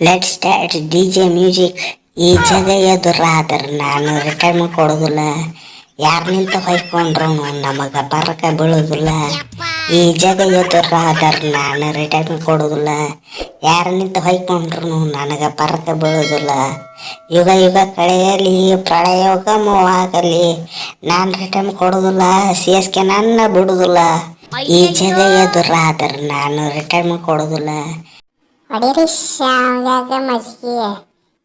Let start D J music ಈ ಜಾಗ ಎದುರಾದ್ರೆ ನಾನು ರಿಟೈರ್ಮೆಂಟ್ ಕೊಡೋದಿಲ್ಲ. ಯಾರು ನಿಂತ ಹೊಯ್ಕೊಂಡ್ರು ನಮಗೆ ಬರಕ ಬೀಳೋದಿಲ್ಲ. ಈ ಜಾಗ ಎದುರಾದ್ರೆ ನಾನು ರಿಟೈರ್ಮೆಂಟ್ ಕೊಡೋದಿಲ್ಲ. ಯಾರು ನಿಂತ ಹೊಯ್ಕೊಂಡ್ರು ನನಗೆ ಬರಕ ಬೀಳೋದಿಲ್ಲ. ಯುಗ ಯುಗ ಕಳೆಯಲಿ ಪ್ರಳಯೋಗಮವಾಗಲಿ ನಾನು ರಿಟರ್ನ್ ಕೊಡೋದಿಲ್ಲ, ಸಿ ಎಸ್ ಕೆ ನನ್ನ ಬಿಡೋದಿಲ್ಲ. ಈ ಜಾಗ ಎದುರಾದ್ರೆ ನಾನು ರಿಟೈರ್ಮೆಂಟ್ ಕೊಡೋದಿಲ್ಲ. ಹೊಡೀರಿ ಶಾವ್ಯಾಗ ಮಜ್ಗಿ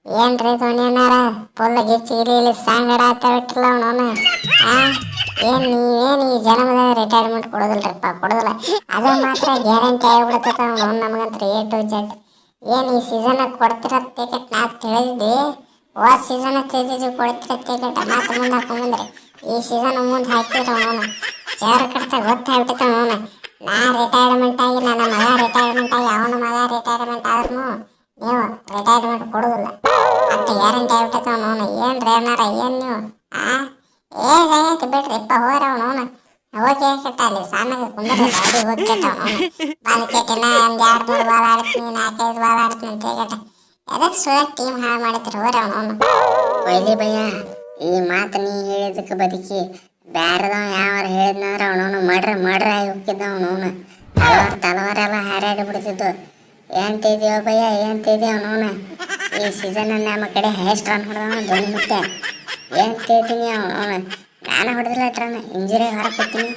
ಏನ್ರಿ ಧ್ವನಿಯನ್ನಾರ ಫುಲ್ ಗಿಚ್ಚಿಗಿಲಿ ಇಲ್ಲಿ ಸಾಂಗಡ ಬಿಟ್ಟಿಲ್ಲ ಅವನವನ. ಏನ್ ನೀವೇನು ಈ ಜನ್ಮದ ರಿಟೈರ್ಮೆಂಟ್ ಕೊಡೋದಿಲ್ರಿಪ್ಪ, ಕೊಡೋದಿಲ್ಲ. ಅದು ಮಾತ್ರ ಗ್ಯಾರಂಟಿ ಆಗಿಬಿಡ್ತೈತೆ ಅವ್ನು ನಮಗಂತ್ರ ಎ ಟು ಜಡ್ ಏನು ಈ ಸೀಸನ್ ಕೊಡ್ತಿರೋ ಟಿಕೆಟ್ ನಾ ತಿಳಿದಿದ್ವಿ ಹೋದ ಸೀಸನ್ ತಿಳಿದಿದ್ವಿ ಕೊಡ್ತಿರೋ ಟಿಕೆಟ್ ಮಾತು ಮುಂದೆ ಹಾಕೊಂಡ್ಬಂದ್ರಿ ಈ ಸೀಸನ್ ಮುಂದೆ ಹಾಕಿದ್ರು ಅವನು ಚೇರ್ ಕಟ್ಟ ಗೊತ್ತಾಗ್ಬಿಟ್ಟಿತ್ತು ಅವನು ನಾ ರಿಟೈರ್ಮೆಂಟ್ ಆಗಿ ನನ್ನ ಮಗ ಅಣ್ಣಾರ ಏನು? ನೀವು ಆ? ಏ ಆಯ್ತು ಬಿಡ್ರಿ, ಇಪ್ಪ ಹೋರ ಅವನು ಹೋಗಿ ಕೆಟ್ಟ ಅಲ್ಲಿ? ಸಾಮಾನ್ಯ ಕುಂದ್ರೆ ಗಾಡಿ ಹೋಗಿ ಕೆಟ್ಟ ಅವನು. ಬಾಲ್ ಕೆಟ್ಟಿನ, ಒಂದು ಎರಡು, ಮೂರು ಬಾಲ್ ಆಡ್ತೀನಿ, ನಾಲ್ಕೈದು ಬಾಲ್ ಆಡ್ತೀನಿ ಅಂತ ಕೆಟ್ಟ ಎದಕ್ಕೆ ಸುಳ್ಳು ಟೀಮ್ ಹಾಳು ಮಾಡಿದ್ರು? ಹೋರ ಅವನು ಕೊಯ್ಲಿ ಈ ಮಾತು ನೀ ಹೇಳಿದಕ್ಕೆ ಬದುಕಿ ಬ್ಯಾರದವ ಯಾವಾರ ಹೇಳಿದ್ನಂದ್ರೆ ಅವನವನು ಮಡ್ರ ಮಡ್ರ ಆಗಿ ಹೋಗಿದ್ದ ಅವನವನು ತಲವಾರ, ತಲವಾರೆಲ್ಲ ಹಾರಾಡಿ ಬಿಡ್ತಿದ್ದು ಏನ್ ತಿದ್ಯೋ ಭಯ್ಯ, ಏನ್ ತಿದ್ಯೋ ಅವನವನು ಈ ಸೀಸನ್ ನಮ್ಮ ಕಡೆ ಹೈಯೆಸ್ಟ್ ರನ್ ಹೊಡೆದವನು ಧೋನಿ ಮತ್ತೆ ಏನ್ ಕೇಳ್ತೀನಿ ಅವನು? ನಾನು ಹೊಡೆದಿಲ್ಲ ಟ್ರನ್ ಇಂಜುರಿ ಹೊರಕೊತೀನಿ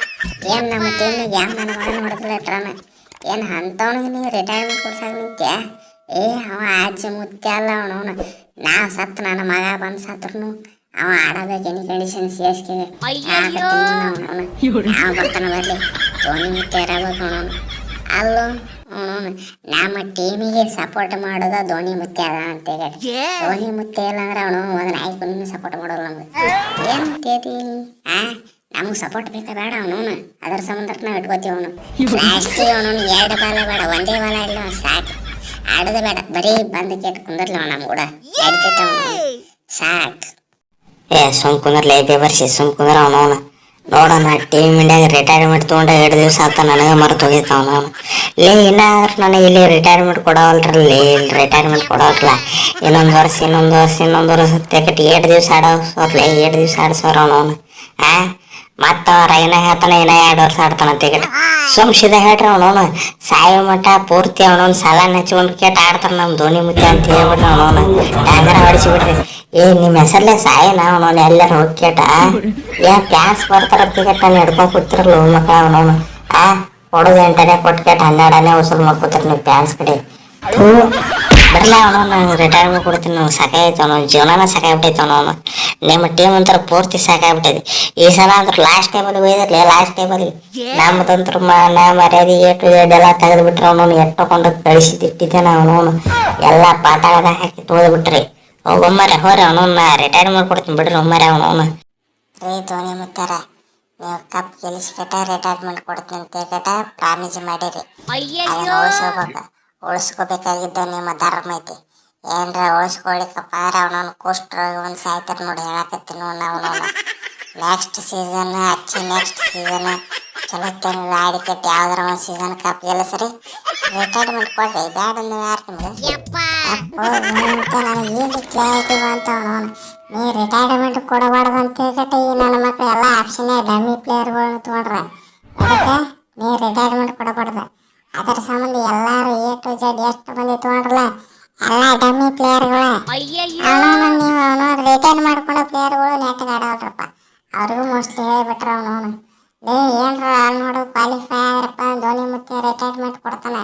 ಏನ್ ನಮ್ಮ ಟೀಮ್ ಯಾವ ನನ್ನ ಮಗನ ಹೊಡೆದಿಲ್ಲ ಟ್ರನ್ ಏನು ಅಂಥವನಿಗೆ ನೀವು ರಿಟೈರ್ಮೆಂಟ್ ಕೊಡ್ಸಾಗ ನಿಂತೆ ಏ ಅವ ಅಜ್ಜಿ ಮುತ್ಯ ಅಲ್ಲ ಅವನು ಅವನು. ನಾ ಸತ್ತು ನನ್ನ ಮಗ ಬಂದು ಸತ್ರು ಅವ ಆಡಬೇಕು any condition C S K ನಾವು ಬರ್ತಾನೆ ಬರಲಿ. ಧೋನಿ ಮುತ್ಯ ಇರಬೇಕು ಅವನು. ಅಲ್ಲೋ? ಅವನವನು ನಮ್ಮ ಟೀಮಿಗೆ ಸಪೋರ್ಟ್ ಮಾಡೋದ ಧೋನಿ ಮುತ್ಯ ಅದ ಅಂತ ಹೇಳಿ. ಧೋನಿ ಮುತ್ಯ ಇಲ್ಲ ಅಂದ್ರೆ ಅವನು ಒಂದು ನಿನ್ನ ಸಪೋರ್ಟ್ ಮಾಡೋಲ್ಲ ನಮ್ಗೆ. ಏನು ಕೇಳ್ತೀನಿ ಆ ನಮಗೆ ಸಪೋರ್ಟ್ ಬೇಕಾ ಬೇಡ ಅವನು ಅದರ ಸಂಬಂಧ ನಾವು ಇಟ್ಕೋತೀವಿ ಅವನು. ಲಾಸ್ಟಿಗೆ ಅವನು ಎರಡು ಬಾಲ ಬೇಡ ಒಂದೇ ಬಾಲ ಇಲ್ಲ ಸಾಕು. ಆಡೋದೇ ಬೇಡ. ಬರೀ ಬಂದು ಕೇಟ್ ಕುಂದರ್ಲಿ ಅವ ನಮ್ಮ ಕೂಡ. ಸಾಕು. ಏ ಸುಮ್ ಕುಂದ್ರಲ್ಲ ಬೇ ಬರ್ಸಿ ಸುಮ್ ಕುಂದ್ರ ಅವನವನ ನೋಡೋಣ ಟೀಮ್ ಇಂಡಿಯಾಗ ರಿಟೈರ್ಮೆಂಟ್ ತೊಗೊಂಡ ಎರಡು ದಿವಸ ಆತ ನನಗೆ ಮರೆತು ಹೋಗಿತ್ತು ನಾನು ಲೇ ಇನ್ನ ನನಗೆ ಇಲ್ಲಿ ರಿಟೈರ್ಮೆಂಟ್ ಕೊಡವಲ್ರಲ್ಲ ಇಲ್ಲಿ ರಿಟೈರ್ಮೆಂಟ್ ಕೊಡವಲ್ರಲ್ಲ. ಇನ್ನೊಂದು ವರ್ಷ ಇನ್ನೊಂದು ವರ್ಷ ಇನ್ನೊಂದು ವರ್ಷ ತೆಕಟ್ ಎರಡು ದಿವಸ ಆಡೋ ಆಡೋರ್ಲೇ ಎರಡು ದಿವಸ ಆಡ್ಸೋರು ನಾನು ಆ? ಮತ್ತ ಅವ್ರ ಏನ ಹೇಳ್ತಾನೆ ಏನ ಎರಡು ವರ್ಷ ಆಡ್ತಾನ ತೆಕಟ್ ಸುಮ್ ಸಿದ ಹೇಳ್ರಿ ಅವನವನು ಸಾಯಿ ಮಠ ಪೂರ್ತಿ ಅವನವನ್ ಸಾಲ ನೆಚ್ಕೊಂಡು ಕೇಟ್ ಆಡ್ತಾನ ನಮ್ ಧೋನಿ ಮುತ್ಯ ಅಂತ ಹೇಳ್ಬಿಟ್ರಿ ಅವನವನು ಟ್ಯಾಂಗರ ಹೊಡಿಸಿಬಿಟ್ರಿ. ಏ ನಿಮ್ಮ ಹೆಸರ್ಲೆ ಸಾಯನ ಅವನವನು ಎಲ್ಲರೂ ಹೋಗಿ ಕೇಟ ಏ ಪ್ಯಾನ್ಸ್ ಬರ್ತಾರ ಟಿಕೆಟ್ ನಾನು ಹಿಡ್ಕೊಂಡ್ ಕೂತಿರಲ್ಲ ಮಕ್ಕಳ ಅವನವನು ಆ ಕೊಡೋದು ಎಂಟನೇ ಕೊಟ್ಟು ಕೇಟ ಹನ್ನೆರಡನೇ ವಸೂಲ್ ಮಾಡ್ಕೋತಾರ ನೀವು ಪ್ಯಾನ್ಸ್ ಕಡೆ. ಥೂ, ಅವನವನ್ನ ರಿಟೈರ್ಮೆಂಟ್ ಕೊಡ್ತೀನಿ ನಂಗೆ ಸಾಕಾಯ್ತು ಅವನು ಜೀವನನ ಸಾಕಾಗ್ಬಿಟ್ಟೈತೆ ಅವನು ನಿಮ್ಮ ಟೀಮ್ ಅಂತರ ಪೂರ್ತಿ ಸಾಕಾಗ್ಬಿಟ್ಟೈತಿ. ಈ ಸಲ ಅಂದ್ರೆ ಲಾಸ್ಟ್ ಟೈಮಲ್ಲಿ ಒಯ್ದಿರ್ಲಿ ಲಾಸ್ಟ್ ಟೈಮಲ್ಲಿ ನಮ್ಮದಂತ್ರ ನಾ ಮರ್ಯಾದೆ ಏಟು ಎಲ್ಲ ತೆಗೆದು ಬಿಟ್ರೆ ಅವನು ಎಟ್ಟಕೊಂಡು ಕಳಿಸಿದಿಟ್ಟಿದ್ದೇನೆ ಅವನು ಎಲ್ಲ ಪಾತಾಳದ ಹಾಕಿ ತೊಳೆದ್ಬಿಟ್ರಿ. ಒಮ್ಮರೆ ಹೋರಿ ಅವನವನ್ನ ರಿಟೈರ್ಮೆಂಟ್ ಕೊಡ್ತೀನಿ ಬಿಡ್ರಿ ಒಮ್ಮರೆ ಅವನು ರೀ ಧೋನಿ ಮುತ್ತಾರ ನೀವು ಕಪ್ ಗೆಲ್ಲಿಸ್ಕಟ ರಿಟೈರ್ಮೆಂಟ್ ಕೊಡ್ತೀನಿ ಅಂತ ಕಟ ಪ್ರಾಮಿಸ್ ಮಾಡಿರಿ. ಅದನ್ನ ಉಳಿಸ್ಕೋಬೇಕು. ಉಳಿಸ್ಕೋಬೇಕಾಗಿದ್ದ ನಿಮ್ಮ ಧರ್ಮ ಐತಿ. ಏನ್ರ ಉಳಿಸ್ಕೊಳಿಕಪ್ಪ ಅವನವನು ಕುಷ್ಟ್ರ ಒಂದು ಸಾಯ್ತಾರ ನೋಡಿ ಹೇಳಕತ್ತಿ ನೋಡಿ ಅವನು ನೆಕ್ಸ್ಟ್ ಸೀಸನ್ ಹಚ್ಚಿ ನೆಕ್ಸ್ಟ್ ಸೀಸನ್ ಚಲೋ ತಂಗ ಆಡಿ ಕಟ್ಟಿ ಯಾವ್ದಾರ ಒಂದು ಸೀಸನ್ ಕಪ್ ಗೆಲ್ಲಿಸ್ರಿ ರಿಟೈರ್ಮೆಂಟ್ ಕೊಡ್ರಿ ಬ್ಯಾಡ ನೀವು ಯಾರು ನಿಮ್ಗೆ ಅಂತ ನನಗೆ ಏನು ಕ್ಲಾರಿಟಿ ಬಂತ ಅವನು ನೀ ರಿಟೈರ್ಮೆಂಟ್ ಕೊಡಬಾರ್ದು ಅಂತ ಹೇಳ್ಕಟ್ಟ ಈ ನನ್ನ ಮಕ್ಕಳು ಎಲ್ಲ ಆಪ್ಷನ್ನೇ ಡಮ್ಮಿ ಪ್ಲೇಯರ್ಗಳನ್ನ ತಗೊಂಡ್ರೆ. ಅದಕ್ಕೆ ನೀ ರಿಟೈರ್ಮೆಂಟ್ ಕೊಡಬಾರ್ದು. ಅದರ ಸಂಬಂಧ ಎಲ್ಲಾರು ಎ ಟು ಜೆಡ್ ಎಷ್ಟು ಮಂದಿ ತೊಗೊಂಡ್ರಲ್ಲ ಎಲ್ಲ ಡಮ್ಮಿ ಪ್ಲೇಯರ್ಗಳು ಅವನವನು ನೀವು ಅವನು ರಿಟೈನ್ ಮಾಡ್ಕೊಂಡ ಪ್ಲೇಯರ್ಗಳು ನೆಟ್ಟಿಗೆ ಆಡೋಲ್ರಪ್ಪ ಅವ್ರಿಗೂ ಮೋಸ್ಟ್ಲಿ ಹೇಳಿಬಿಟ್ರ ಅವನು ಲೇ ಏನ್ರ ಅಲ್ಲಿ ನೋಡು ಕ್ವಾಲಿಫೈ ಆದ್ರಪ್ಪ ಧೋನಿ ಮತ್ತೆ ರಿಟೈರ್ಮೆಂಟ್ ಕೊಡ್ತಾನೆ.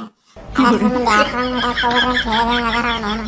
ಅದ್ರ ಸಂಬಂಧ ಯಾಕೆ ಮಾಡಕ್ಕೆ ಹೋಗ್ರಿ ಅಂತ ಹೇಳ್ದಂಗೆ ಅದಾರ ಅವನವನು